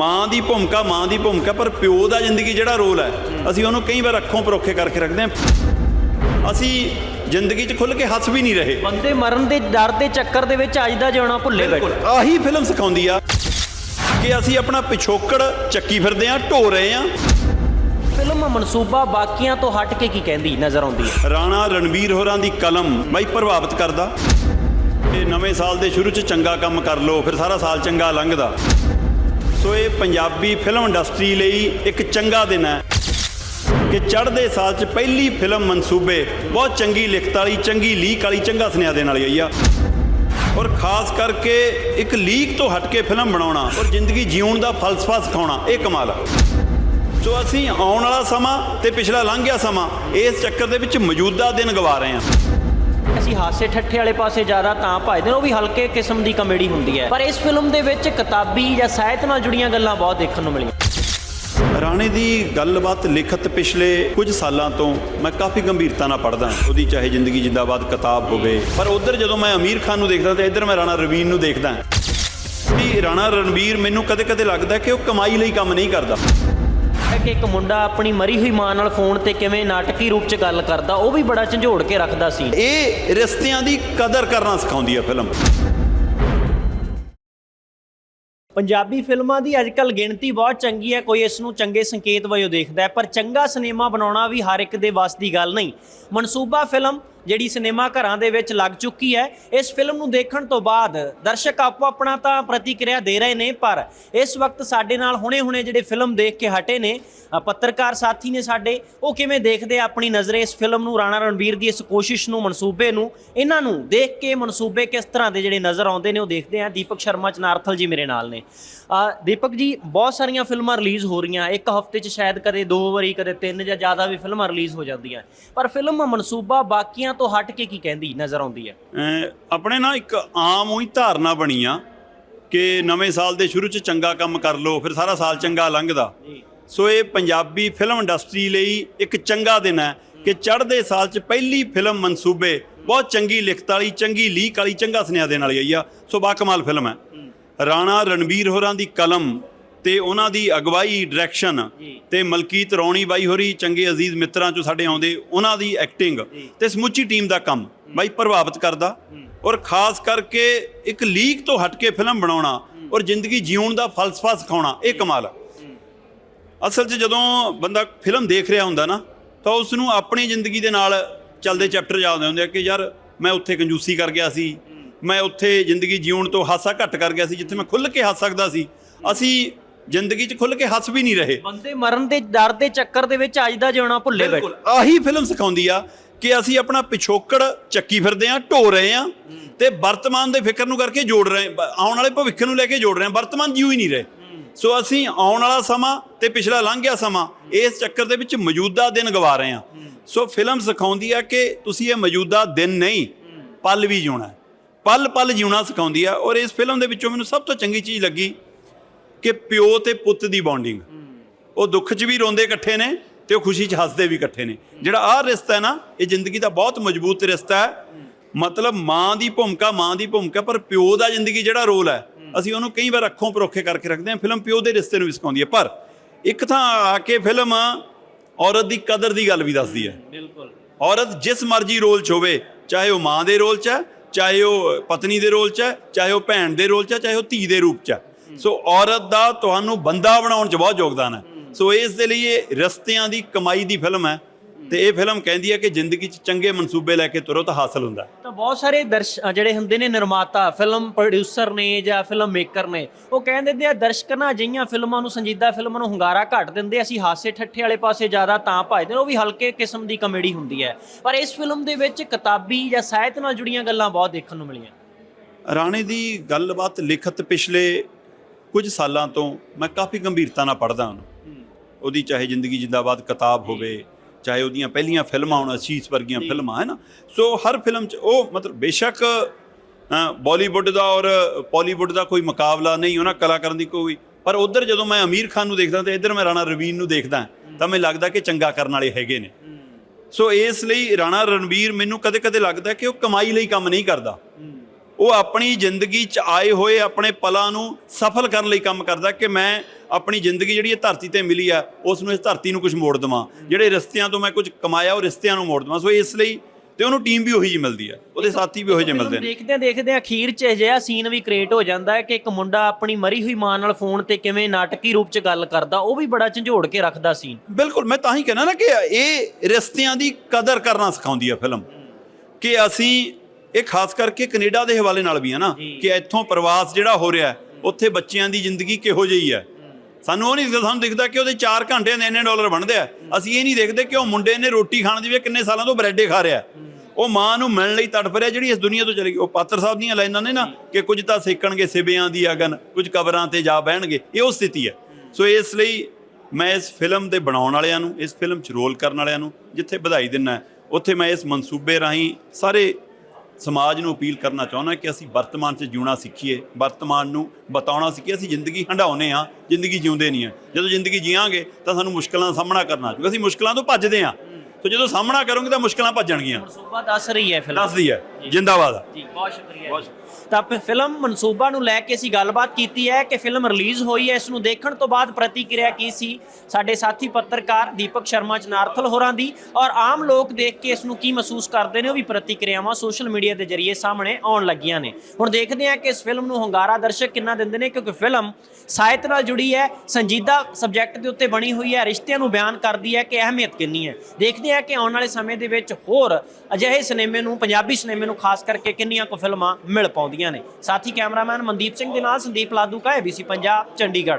ਮਾਂ ਦੀ ਭੂਮਿਕਾ ਮਾਂ ਦੀ ਭੂਮਿਕਾ ਪਰ ਪਿਓ ਦਾ ਜ਼ਿੰਦਗੀ ਜਿਹੜਾ ਰੋਲ ਹੈ ਅਸੀਂ ਉਹਨੂੰ ਕਈ ਵਾਰ ਅੱਖੋਂ ਪਰੋਖੇ ਕਰਕੇ ਰੱਖਦੇ ਹਾਂ। ਅਸੀਂ ਜ਼ਿੰਦਗੀ 'ਚ ਖੁੱਲ ਕੇ ਹੱਸ ਵੀ ਨਹੀਂ ਰਹੇ। ਬੰਦੇ ਮਰਨ ਦੇ ਡਰ ਦੇ ਚੱਕਰ ਦੇ ਵਿੱਚ ਅੱਜ ਦਾ ਜਿਉਣਾ ਭੁੱਲੇ ਬੈਠੇ। ਆਹੀ ਫਿਲਮ ਸਿਖਾਉਂਦੀ ਆ ਕਿ ਅਸੀਂ ਆਪਣਾ ਪਿਛੋਕੜ ਚੱਕੀ ਫਿਰਦੇ ਆ ਢੋ ਰਹੇ ਆ ਫਿਲਮ ਮਨਸੂਬਾ ਬਾਕੀਆਂ ਤੋਂ ਹਟ ਕੇ ਕੀ ਕਹਿੰਦੀ ਨਜ਼ਰ ਆਉਂਦੀ ਹੈ? ਰਾਣਾ ਰਣਵੀਰ ਹੋਰਾਂ ਦੀ ਕਲਮ ਬਾਈ ਪ੍ਰਭਾਵਿਤ ਕਰਦਾ। ਇਹ ਨਵੇਂ ਸਾਲ ਦੇ ਸ਼ੁਰੂ 'ਚ ਚੰਗਾ ਕੰਮ ਕਰ ਲਓ ਫਿਰ ਸਾਰਾ ਸਾਲ ਚੰਗਾ ਲੰਘਦਾ। ਸੋ ਇਹ ਪੰਜਾਬੀ ਫਿਲਮ ਇੰਡਸਟਰੀ ਲਈ ਇੱਕ ਚੰਗਾ ਦਿਨ ਹੈ ਕਿ ਚੜ੍ਹਦੇ ਸਾਲ 'ਚ ਪਹਿਲੀ ਫਿਲਮ ਮਨਸੂਬੇ ਬਹੁਤ ਚੰਗੀ ਲਿਖਤ ਵਾਲੀ, ਚੰਗੀ ਲੀਕ ਵਾਲੀ, ਚੰਗਾ ਸੁਨੇਹਾ ਦੇਣ ਵਾਲੀ ਆਈ ਆ। ਔਰ ਖਾਸ ਕਰਕੇ ਇੱਕ ਲੀਕ ਤੋਂ ਹਟ ਕੇ ਫਿਲਮ ਬਣਾਉਣਾ ਔਰ ਜ਼ਿੰਦਗੀ ਜਿਉਣ ਦਾ ਫਲਸਫਾ ਸਿਖਾਉਣਾ, ਇਹ ਕਮਾਲ ਆ। ਸੋ ਅਸੀਂ ਆਉਣ ਵਾਲਾ ਸਮਾਂ ਤੇ ਪਿਛਲਾ ਲੰਘ ਗਿਆ ਸਮਾਂ, ਇਸ ਚੱਕਰ ਦੇ ਵਿੱਚ ਮੌਜੂਦਾ ਦਿਨ ਗਵਾ ਰਹੇ ਹਾਂ। ਅਸੀਂ ਹਾਸੇ ਠੱਠੇ ਵਾਲੇ ਪਾਸੇ ਜ਼ਿਆਦਾ ਤਾਂ ਭਜਦੇ ਨੇ ਉਹ ਵੀ ਹਲਕੇ ਕਿਸਮ ਦੀ ਕਮੇਡੀ ਹੁੰਦੀ ਹੈ। ਪਰ ਇਸ ਫਿਲਮ ਦੇ ਵਿੱਚ ਕਿਤਾਬੀ ਜਾਂ ਸਾਹਿਤ ਨਾਲ ਜੁੜੀਆਂ ਗੱਲਾਂ ਬਹੁਤ ਦੇਖਣ ਨੂੰ ਮਿਲੀਆਂ। ਰਾਣੇ ਦੀ ਗੱਲਬਾਤ ਲਿਖਤ ਪਿਛਲੇ ਕੁਝ ਸਾਲਾਂ ਤੋਂ ਮੈਂ ਕਾਫੀ ਗੰਭੀਰਤਾ ਨਾਲ ਪੜ੍ਹਦਾ ਉਹਦੀ ਚਾਹੇ ਜ਼ਿੰਦਗੀ ਜਿੰਦਾਬਾਦ ਕਿਤਾਬ ਹੋਵੇ, ਪਰ ਉਧਰ ਜਦੋਂ ਮੈਂ ਅਮੀਰ ਖਾਨ ਨੂੰ ਦੇਖਦਾ ਤੇ ਇੱਧਰ ਮੈਂ ਰਾਣਾ ਰਵੀਨ ਨੂੰ ਦੇਖਦਾ ਵੀ ਰਾਣਾ ਰਣਵੀਰ ਮੈਨੂੰ ਕਦੇ-ਕਦੇ ਲੱਗਦਾ ਕਿ ਉਹ ਕਮਾਈ ਲਈ ਕੰਮ ਨਹੀਂ ਕਰਦਾ। ਕਿ ਇੱਕ ਮੁੰਡਾ ਆਪਣੀ ਮਰੀ ਹੋਈ ਮਾਂ ਨਾਲ ਫੋਨ ਤੇ ਕਿਵੇਂ ਨਾਟਕੀ ਰੂਪ 'ਚ ਗੱਲ ਕਰਦਾ ਉਹ ਵੀ ਬੜਾ ਝੰਜੋੜ ਕੇ ਰੱਖਦਾ ਸੀ। ਇਹ ਰਿਸ਼ਤਿਆਂ ਦੀ ਕਦਰ ਕਰਨਾ ਸਿਖਾਉਂਦੀ ਹੈ ਫਿਲਮ। ਪੰਜਾਬੀ ਫਿਲਮਾਂ ਦੀ ਅੱਜਕੱਲ ਗਿਣਤੀ ਬਹੁਤ ਚੰਗੀ ਹੈ ਕੋਈ ਇਸ ਨੂੰ ਚੰਗੇ ਸੰਕੇਤ ਵਜੋਂ ਦੇਖਦਾ ਹੈ ਪਰ ਚੰਗਾ ਸਿਨੇਮਾ ਬਣਾਉਣਾ ਵੀ ਹਰ ਇੱਕ ਦੇ ਵੱਸ ਦੀ ਗੱਲ ਨਹੀਂ। ਮਨਸੂਬਾ ਫਿਲਮ ਜਿਹੜੀ ਸਿਨੇਮਾ ਘਰਾਂ ਦੇ ਵਿੱਚ ਲੱਗ ਚੁੱਕੀ ਹੈ, ਇਸ ਫਿਲਮ ਨੂੰ ਦੇਖਣ ਤੋਂ ਬਾਅਦ ਦਰਸ਼ਕ ਆਪੋ ਆਪਣਾ ਤਾਂ ਪ੍ਰਤੀਕਿਰਿਆ ਦੇ ਰਹੇ ਨੇ, ਪਰ ਇਸ ਵਕਤ ਸਾਡੇ ਨਾਲ ਹੁਣੇ-ਹੁਣੇ ਜਿਹੜੇ ਫਿਲਮ ਦੇਖ ਕੇ ਹਟੇ ਨੇ ਪੱਤਰਕਾਰ ਸਾਥੀ ਨੇ ਸਾਡੇ, ਉਹ ਕਿਵੇਂ ਦੇਖਦੇ ਆ ਆਪਣੀ ਨਜ਼ਰੇ ਇਸ ਫਿਲਮ ਨੂੰ, ਰਾਣਾ ਰਣਵੀਰ ਦੀ ਇਸ ਕੋਸ਼ਿਸ਼ ਨੂੰ, ਮਨਸੂਬੇ ਨੂੰ, ਇਹਨਾਂ ਨੂੰ ਦੇਖ ਕੇ ਮਨਸੂਬੇ ਕਿਸ ਤਰ੍ਹਾਂ ਦੇ ਜਿਹੜੇ ਨਜ਼ਰ ਆਉਂਦੇ ਨੇ, ਉਹ ਦੇਖਦੇ ਆ। ਦੀਪਕ ਸ਼ਰਮਾ, ਚਨਾਰਥਲ ਜੀ ਮੇਰੇ ਨਾਲ ਨੇ। ਦੀਪਕ ਜੀ, ਬਹੁਤ ਸਾਰੀਆਂ ਫਿਲਮਾਂ ਰਿਲੀਜ਼ ਹੋ ਰਹੀਆਂ, ਇੱਕ ਹਫ਼ਤੇ 'ਚ ਸ਼ਾਇਦ ਕਦੇ ਦੋ ਵਾਰੀ, ਕਦੇ ਤਿੰਨ ਜਾਂ ਜ਼ਿਆਦਾ ਵੀ ਫਿਲਮਾਂ ਰਿਲੀਜ਼ ਹੋ ਜਾਂਦੀਆਂ। ਪਰ ਫਿਲਮ ਮਨਸੂਬਾ ਬਾਕੀਆਂ ਤੋਂ ਹਟ ਕੇ ਕੀ ਕਹਿੰਦੀ ਨਜ਼ਰ ਆਉਂਦੀ ਹੈ? ਆਪਣੇ ਨਾ ਇੱਕ ਆਮ ਉਹੀ ਧਾਰਨਾ ਬਣੀ ਆ ਕਿ ਨਵੇਂ ਸਾਲ ਦੇ ਸ਼ੁਰੂ 'ਚ ਚੰਗਾ ਕੰਮ ਕਰ ਲਓ ਫਿਰ ਸਾਰਾ ਸਾਲ ਚੰਗਾ ਲੰਘਦਾ। ਸੋ ਇਹ ਪੰਜਾਬੀ ਫਿਲਮ ਇੰਡਸਟਰੀ ਲਈ ਇੱਕ ਚੰਗਾ ਦਿਨ ਹੈ ਕਿ ਚੜ੍ਹਦੇ ਸਾਲ 'ਚ ਪਹਿਲੀ ਫਿਲਮ ਮਨਸੂਬੇ ਬਹੁਤ ਚੰਗੀ ਲਿਖਤ ਵਾਲੀ ਚੰਗੀ ਲੀਕ ਵਾਲੀ ਚੰਗਾ ਸੁਨੇਹਾ ਦੇਣ ਵਾਲੀ ਆਈ ਆ। ਸੋ ਬਾਕਮਾਲ ਫਿਲਮ ਹੈ। ਰਾਣਾ ਰਣਵੀਰ ਹੋਰਾਂ ਦੀ ਕਲਮ ਤੇ ਉਹਨਾਂ ਦੀ ਅਗਵਾਈ ਡਾਇਰੈਕਸ਼ਨ। ਤੇ ਮਲਕੀਤ ਰੌਣੀ ਬਾਈ ਹੋਰੀ ਚੰਗੇ ਅਜ਼ੀਜ਼ ਮਿੱਤਰਾਂ ਚੋਂ ਸਾਡੇ ਆਉਂਦੇ ਉਹਨਾਂ ਦੀ ਐਕਟਿੰਗ ਤੇ ਸਮੁੱਚੀ ਟੀਮ ਦਾ ਕੰਮ ਬਾਈ ਪ੍ਰਭਾਵਿਤ ਕਰਦਾ ਔਰ ਖਾਸ ਕਰਕੇ ਇੱਕ ਲੀਕ ਤੋਂ ਹਟ ਕੇ ਫਿਲਮ ਬਣਾਉਣਾ ਔਰ ਜ਼ਿੰਦਗੀ ਜਿਉਣ ਦਾ ਫਲਸਫਾ ਸਿਖਾਉਣਾ ਇਹ ਕਮਾਲ ਆ। ਅਸਲ 'ਚ ਜਦੋਂ ਬੰਦਾ ਫਿਲਮ ਦੇਖ ਰਿਹਾ ਹੁੰਦਾ ਨਾ ਤਾਂ ਉਸ ਨੂੰ ਆਪਣੀ ਜ਼ਿੰਦਗੀ ਦੇ ਨਾਲ ਚੱਲਦੇ ਚੈਪਟਰ ਯਾਦ ਆਉਂਦੇ ਆ ਕਿ ਯਾਰ ਮੈਂ ਉੱਥੇ ਕੰਜੂਸੀ ਕਰ ਗਿਆ ਸੀ ਮੈਂ ਉੱਥੇ ਜ਼ਿੰਦਗੀ ਜਿਉਣ ਤੋਂ ਹਾਸਾ ਘੱਟ ਕਰ ਗਿਆ ਸੀ ਜਿੱਥੇ ਮੈਂ ਖੁੱਲ੍ਹ ਕੇ ਹੱਸ ਸਕਦਾ ਸੀ। ਅਸੀਂ ਜ਼ਿੰਦਗੀ 'ਚ ਖੁੱਲ੍ਹ ਕੇ ਹੱਸ ਵੀ ਨਹੀਂ ਰਹੇ। ਬੰਦੇ ਮਰਨ ਦੇ ਡਰ ਦੇ ਚੱਕਰ ਦੇ ਵਿੱਚ ਅੱਜ ਦਾ ਜਿਉਣਾ ਭੁੱਲੇ ਬੈਠੇ ਬਿਲਕੁਲ। ਆਹੀ ਫਿਲਮ ਸਿਖਾਉਂਦੀ ਆ ਕਿ ਅਸੀਂ ਆਪਣਾ ਪਿਛੋਕੜ ਚੱਕੀ ਫਿਰਦੇ ਆ ਢੋ ਰਹੇ ਆ ਤੇ ਵਰਤਮਾਨ ਦੇ ਫਿਕਰ ਨੂੰ ਕਰਕੇ ਜੋੜ ਰਹੇ ਬ- ਆਉਣ ਵਾਲੇ ਭਵਿੱਖ ਨੂੰ ਲੈ ਕੇ ਜੋੜ ਰਹੇ ਆ। ਵਰਤਮਾਨ ਜਿਉ ਹੀ ਨਹੀਂ ਰਹੇ। ਸੋ ਅਸੀਂ ਆਉਣ ਵਾਲਾ ਸਮਾਂ ਤੇ ਪਿਛਲਾ ਲੰਘ ਗਿਆ ਸਮਾਂ ਇਸ ਚੱਕਰ ਦੇ ਵਿੱਚ ਮੌਜੂਦਾ ਦਿਨ ਗਵਾ ਰਹੇ ਆ। ਸੋ ਫਿਲਮ ਸਿਖਾਉਂਦੀ ਆ ਕਿ ਤੁਸੀਂ ਇਹ ਮੌਜੂਦਾ ਦਿਨ ਨਹੀਂ ਪਲ ਵੀ ਜਿਉਣਾ। ਹੈ। ਪਲ ਪਲ ਜਿਉਣਾ ਸਿਖਾਉਂਦੀ ਆ ਔਰ ਇਸ ਫਿਲਮ ਦੇ ਵਿੱਚੋਂ ਮੈਨੂੰ ਸਭ ਤੋਂ ਚੰਗੀ ਚੀਜ਼ ਲੱਗੀ ਕਿ ਪਿਓ ਤੇ ਪੁੱਤ ਦੀ ਬੌਂਡਿੰਗ ਉਹ ਦੁੱਖ 'ਚ ਵੀ ਰੋਂਦੇ ਇਕੱਠੇ ਨੇ ਤੇ ਉਹ ਖੁਸ਼ੀ 'ਚ ਹੱਸਦੇ ਵੀ ਇਕੱਠੇ ਨੇ। ਜਿਹੜਾ ਆਹ ਰਿਸ਼ਤਾ ਹੈ ਨਾ ਇਹ ਜ਼ਿੰਦਗੀ ਦਾ ਬਹੁਤ ਮਜ਼ਬੂਤ ਰਿਸ਼ਤਾ ਹੈ। ਮਤਲਬ ਮਾਂ ਦੀ ਭੂਮਿਕਾ ਮਾਂ ਦੀ ਭੂਮਿਕਾ ਪਰ ਪਿਓ ਦਾ ਜ਼ਿੰਦਗੀ ਜਿਹੜਾ ਰੋਲ ਹੈ ਅਸੀਂ ਉਹਨੂੰ ਕਈ ਵਾਰ ਅੱਖੋਂ ਪਰੋਖੇ ਕਰਕੇ ਰੱਖਦੇ ਹਾਂ। ਫਿਲਮ ਪਿਓ ਦੇ ਰਿਸ਼ਤੇ ਨੂੰ ਵੀ ਸਿਖਾਉਂਦੀ ਹੈ। ਪਰ ਇੱਕ ਥਾਂ ਆ ਕੇ ਫਿਲਮ ਔਰਤ ਦੀ ਕਦਰ ਦੀ ਗੱਲ ਵੀ ਦੱਸਦੀ ਹੈ। ਬਿਲਕੁਲ। ਔਰਤ ਜਿਸ ਮਰਜ਼ੀ ਰੋਲ 'ਚ ਹੋਵੇ ਚਾਹੇ ਉਹ ਮਾਂ ਦੇ ਰੋਲ 'ਚ ਹੈ ਚਾਹੇ ਉਹ ਪਤਨੀ ਦੇ ਰੋਲ 'ਚ ਹੈ ਚਾਹੇ ਉਹ ਭੈਣ ਦੇ ਰੋਲ 'ਚ ਹੈ ਚਾਹੇ ਉਹ ਧੀ ਦੇ ਰੂਪ 'ਚ ਹੈ। ਸੋ ਔਰਤ ਦਾ ਤੁਹਾਨੂੰ ਬੰਦਾ ਬਣਾਉਣ 'ਚ ਬਹੁਤ ਯੋਗਦਾਨ ਹੈ। ਸੋ ਇਸ ਦੇ ਲਈ ਇਹ ਰਸਤਿਆਂ ਦੀ ਕਮਾਈ ਦੀ ਫਿਲਮ ਹੈ ਤੇ ਇਹ ਫਿਲਮ ਕਹਿੰਦੀ ਹੈ ਕਿ ਜ਼ਿੰਦਗੀ 'ਚ ਚੰਗੇ ਮਨਸੂਬੇ ਲੈ ਕੇ ਤੁਰੋ ਤਾਂ ਹਾਸਲ ਹੁੰਦਾ। ਤਾਂ ਬਹੁਤ ਸਾਰੇ ਜਿਹੜੇ ਹੁੰਦੇ ਨੇ ਨਿਰਮਾਤਾ ਫਿਲਮ ਪ੍ਰੋਡਿਊਸਰ ਨੇ ਜਾਂ ਫਿਲਮ ਮੇਕਰ ਨੇ ਉਹ ਕਹਿ ਦਿੰਦੇ ਆ ਦਰਸ਼ਕ ਨਾ ਅਜਿਹੀਆਂ ਫਿਲਮਾਂ ਨੂੰ ਸੰਜੀਦਾ ਫਿਲਮਾਂ ਨੂੰ ਹੁੰਗਾਰਾ ਘੱਟ ਦਿੰਦੇ ਅਸੀਂ ਹਾਸੇ ਠੱਠੇ ਵਾਲੇ ਪਾਸੇ ਜ਼ਿਆਦਾ ਤਾਂ ਭਜਦੇ ਨੇ। ਉਹ ਵੀ ਹਲਕੇ ਕਿਸਮ ਦੀ ਕਮੇਡੀ ਹੁੰਦੀ ਹੈ। ਪਰ ਇਸ ਫਿਲਮ ਦੇ ਵਿੱਚ ਕਿਤਾਬੀ ਜਾਂ ਸਾਹਿਤ ਨਾਲ ਜੁੜੀਆਂ ਗੱਲਾਂ ਬਹੁਤ ਦੇਖਣ ਨੂੰ ਮਿਲੀਆਂ। ਰਾਣੇ ਦੀ ਗੱਲਬਾਤ ਲਿਖਤ ਪਿਛਲੇ ਕੁਝ ਸਾਲਾਂ ਤੋਂ ਮੈਂ ਕਾਫੀ ਗੰਭੀਰਤਾ ਨਾਲ ਪੜ੍ਹਦਾ ਉਹਨੂੰ ਉਹਦੀ ਚਾਹੇ ਜ਼ਿੰਦਗੀ ਜਿੰਦਾਬਾਦ ਕਿਤਾਬ ਹੋਵੇ ਚਾਹੇ ਉਹਦੀਆਂ ਪਹਿਲੀਆਂ ਫਿਲਮਾਂ ਹੁਣ ਅਸੀਸ ਵਰਗੀਆਂ ਫਿਲਮਾਂ ਹੈ ਨਾ? ਸੋ ਹਰ ਫਿਲਮ 'ਚ ਉਹ ਮਤਲਬ ਬੇਸ਼ੱਕ ਬਾਲੀਵੁੱਡ ਦਾ ਔਰ ਪਾਲੀਵੁੱਡ ਦਾ ਕੋਈ ਮੁਕਾਬਲਾ ਨਹੀਂ ਉਹਨਾਂ ਕਲਾਕਾਰਾਂ ਦੀ ਕੋਈ। ਪਰ ਉਧਰ ਜਦੋਂ ਮੈਂ ਅਮੀਰ ਖਾਨ ਨੂੰ ਦੇਖਦਾ ਤੇ ਇੱਧਰ ਮੈਂ ਰਾਣਾ ਰਵੀਨ ਨੂੰ ਦੇਖਦਾ ਤਾਂ ਮੈਨੂੰ ਲੱਗਦਾ ਕਿ ਚੰਗਾ ਕਰਨ ਵਾਲੇ ਹੈਗੇ ਨੇ। ਸੋ ਇਸ ਲਈ ਰਾਣਾ ਰਣਵੀਰ ਮੈਨੂੰ ਕਦੇ-ਕਦੇ ਲੱਗਦਾ ਕਿ ਉਹ ਕਮਾਈ ਲਈ ਕੰਮ ਨਹੀਂ ਕਰਦਾ। ਉਹ ਆਪਣੀ ਜ਼ਿੰਦਗੀ 'ਚ ਆਏ ਹੋਏ ਆਪਣੇ ਪਲਾਂ ਨੂੰ ਸਫਲ ਕਰਨ ਲਈ ਕੰਮ ਕਰਦਾ ਕਿ ਮੈਂ ਆਪਣੀ ਜ਼ਿੰਦਗੀ ਜਿਹੜੀ ਇਹ ਧਰਤੀ ਤੇ ਮਿਲੀ ਆ ਉਸ ਨੂੰ ਇਸ ਧਰਤੀ ਨੂੰ ਕੁਝ ਮੋੜ ਦੇਵਾਂ। ਜਿਹੜੇ ਰਿਸ਼ਤਿਆਂ ਤੋਂ ਮੈਂ ਕੁਝ ਕਮਾਇਆ ਉਹ ਰਿਸ਼ਤਿਆਂ ਨੂੰ ਮੋੜ ਦੇਵਾਂ। ਸੋ ਇਸ ਲਈ ਤੇ ਉਹਨੂੰ ਟੀਮ ਵੀ ਉਹੀ ਜੀ ਮਿਲਦੀ ਆ। ਉਹਦੇ ਸਾਥੀ ਵੀ ਉਹੋ ਜਿਹੇ ਮਿਲਦੇ ਨੇ। ਦੇਖਦੇ ਦੇਖਦੇ ਅਖੀਰ 'ਚ ਅਜਿਹਾ ਸੀਨ ਵੀ ਕ੍ਰੀਏਟ ਹੋ ਜਾਂਦਾ ਹੈ ਕਿ ਇੱਕ ਮੁੰਡਾ ਆਪਣੀ ਮਰੀ ਹੋਈ ਮਾਂ ਨਾਲ ਫੋਨ ਤੇ ਕਿਵੇਂ ਨਾਟਕੀ ਰੂਪ 'ਚ ਗੱਲ ਕਰਦਾ ਉਹ ਵੀ ਬੜਾ ਝੰਜੋੜ ਕੇ ਰੱਖਦਾ ਸੀਨ ਬਿਲਕੁਲ ਮੈਂ ਤਾਂ ਹੀ ਕਹਿਣਾ ਨਾ ਕਿ ਇਹ ਰਿਸ਼ਤਿਆਂ ਦੀ ਕਦਰ ਕਰਨਾ ਸਿਖਾਉਂਦੀ ਆ ਫਿਲਮ ਕਿ ਅਸੀਂ ਇਹ ਖਾਸ ਕਰਕੇ ਕੈਨੇਡਾ ਦੇ ਹਵਾਲੇ ਨਾਲ ਵੀ ਆ ਨਾ। ਕਿ ਇੱਥੋਂ ਪ੍ਰਵਾਸ ਜਿਹੜਾ ਹੋ ਰਿਹਾ ਹੈ, ਉੱਥੇ ਬੱਚਿਆਂ ਦੀ ਜ਼ਿੰਦਗੀ ਕਿਹੋ ਜਿਹੀ ਹੈ ਸਾਨੂੰ ਉਹ ਨਹੀਂ ਦਿਖਦਾ ਸਾਨੂੰ ਦਿਖਦਾ ਕਿ ਉਹਦੇ 4 ਘੰਟੇ ਦੇ ਇੰਨੇ ਡਾਲਰ ਬਣਦੇ ਆ। ਅਸੀਂ ਇਹ ਨਹੀਂ ਦੇਖਦੇ ਕਿ ਉਹ ਮੁੰਡੇ ਨੇ ਰੋਟੀ ਖਾਣ ਦੀ ਵੀ ਕਿੰਨੇ ਸਾਲਾਂ ਤੋਂ ਬ੍ਰੈਡੇ ਖਾ ਰਿਹਾ। ਉਹ ਮਾਂ ਨੂੰ ਮਿਲਣ ਲਈ ਤੜਫ ਰਿਹਾ ਜਿਹੜੀ ਇਸ ਦੁਨੀਆ ਤੋਂ ਚਲੀ ਗਈ। ਉਹ ਪਾਤਰ ਸਾਹਿਬ ਦੀਆਂ ਲਾਈਨਾਂ ਨੇ ਨਾ ਕਿ ਕੁਝ ਤਾਂ ਸੇਕਣਗੇ ਸਿਵਿਆਂ ਦੀ ਅਗਨ ਕੁਝ ਕਬਰਾਂ ਤੇ ਜਾ ਬਹਿਣਗੇ। ਇਹ ਉਹ ਸਥਿਤੀ ਹੈ ਸੋ ਇਸ ਲਈ ਮੈਂ ਇਸ ਫਿਲਮ ਦੇ ਬਣਾਉਣ ਵਾਲਿਆਂ ਨੂੰ ਇਸ ਫਿਲਮ 'ਚ ਰੋਲ ਕਰਨ ਵਾਲਿਆਂ ਨੂੰ ਜਿੱਥੇ ਵਧਾਈ ਦਿੰਨਾ ਉੱਥੇ ਮੈਂ ਇਸ ਮਨਸੂਬੇ ਰਾਹੀਂ ਸਾਰੇ ਸਮਾਜ ਨੂੰ ਅਪੀਲ ਕਰਨਾ ਚਾਹੁੰਦਾ ਕਿ ਅਸੀਂ ਵਰਤਮਾਨ 'ਚ ਜਿਉਣਾ ਸਿੱਖੀਏ, ਵਰਤਮਾਨ ਨੂੰ ਬਤਾਉਣਾ ਸਿੱਖੀਏ ਅਸੀਂ ਜ਼ਿੰਦਗੀ ਹੰਡਾਉਨੇ ਆ ਜ਼ਿੰਦਗੀ ਜਿਉਂਦੇ ਨਹੀਂ ਆ ਜਦੋਂ ਜ਼ਿੰਦਗੀ ਜੀਵਾਂਗੇ ਤਾਂ ਸਾਨੂੰ ਮੁਸ਼ਕਲਾਂ ਦਾ ਸਾਹਮਣਾ ਕਰਨਾ ਕਿਉਂਕਿ ਅਸੀਂ ਮੁਸ਼ਕਲਾਂ ਤੋਂ ਭੱਜਦੇ ਆ ਸੋ ਜਦੋਂ ਸਾਹਮਣਾ ਕਰੋਗੇ ਤਾਂ ਮੁਸ਼ਕਲਾਂ ਭੱਜਣਗੀਆਂ। ਮਨਸੂਬਾ ਦੱਸ ਰਹੀ ਹੈ ਫਿਲਮ। ਦੱਸਦੀ ਹੈ। ਜਿੰਦਾਬਾਦ। ਜੀ ਬਹੁਤ ਸ਼ੁਕਰੀਆ। ਤਾਂ ਫਿਰ ਫਿਲਮ ਮਨਸੂਬਾ ਨੂੰ ਲੈ ਕੇ ਅਸੀਂ ਗੱਲਬਾਤ ਕੀਤੀ ਹੈ ਕਿ ਫਿਲਮ ਰਿਲੀਜ਼ ਹੋਈ ਹੈ। ਇਸ ਨੂੰ ਦੇਖਣ ਤੋਂ ਬਾਅਦ ਪ੍ਰਤੀਕਿਰਿਆ ਕੀ ਸੀ? ਸਾਡੇ ਸਾਥੀ ਪੱਤਰਕਾਰ ਦੀਪਕ ਸ਼ਰਮਾ ਚਨਾਰਥਲ ਹੋਰਾਂ ਦੀ ਔਰ ਆਮ ਲੋਕ ਦੇਖ ਕੇ ਇਸ ਨੂੰ ਕੀ ਮਹਿਸੂਸ ਕਰਦੇ ਨੇ ਉਹ ਵੀ ਪ੍ਰਤੀਕਿਰਿਆਵਾਂ ਸੋਸ਼ਲ ਮੀਡੀਆ ਦੇ ਜ਼ਰੀਏ ਸਾਹਮਣੇ ਆਉਣ ਲੱਗੀਆਂ ਨੇ। ਹੁਣ ਦੇਖਦੇ ਹਾਂ ਕਿ ਇਸ ਫਿਲਮ ਨੂੰ ਹੰਗਾਰਾ ਦਰਸ਼ਕ ਕਿੰਨਾ ਦਿੰਦੇ ਨੇ ਕਿਉਂਕਿ ਫਿਲਮ ਸਾਹਿਤ ਨਾਲ ਜੁੜੀ ਹੈ ਸੰਜੀਦਾ ਸਬਜੈਕਟ ਦੇ ਉੱਤੇ ਬਣੀ ਹੋਈ ਹੈ ਰਿਸ਼ਤਿਆਂ ਨੂੰ ਬਿਆਨ ਕਰਦੀ ਹੈ ਕਿ ਅਹਿਮੀਅਤ ਕਿੰਨੀ ਹੈ। ਦੇਖਦੇ ਹਾਂ ਕਿ ਆਉਣ ਵਾਲੇ ਸਮੇਂ ਦੇ ਵਿੱਚ ਹੋਰ ਅਜਿਹੇ ਸਿਨੇਮੇ ਨੂੰ, ਪੰਜਾਬੀ ਸਿਨੇਮੇ ਨੂੰ ਖਾਸ ਕਰਕੇ ਕਿੰਨੀਆਂ ਕੁ ਫਿਲਮਾਂ ਮਿਲ ਪਾਉਂਦੀਆਂ ਨੇ। ਸਾਥੀ ਕੈਮਰਾਮੈਨ ਮਨਦੀਪ ਸਿੰਘ ਦੇ ਨਾਲ ਸੰਦੀਪ ਲਾਦੂ ਕਾ ਏਬੀਸੀ ਪੰਜਾਬ, ਚੰਡੀਗੜ੍ਹ।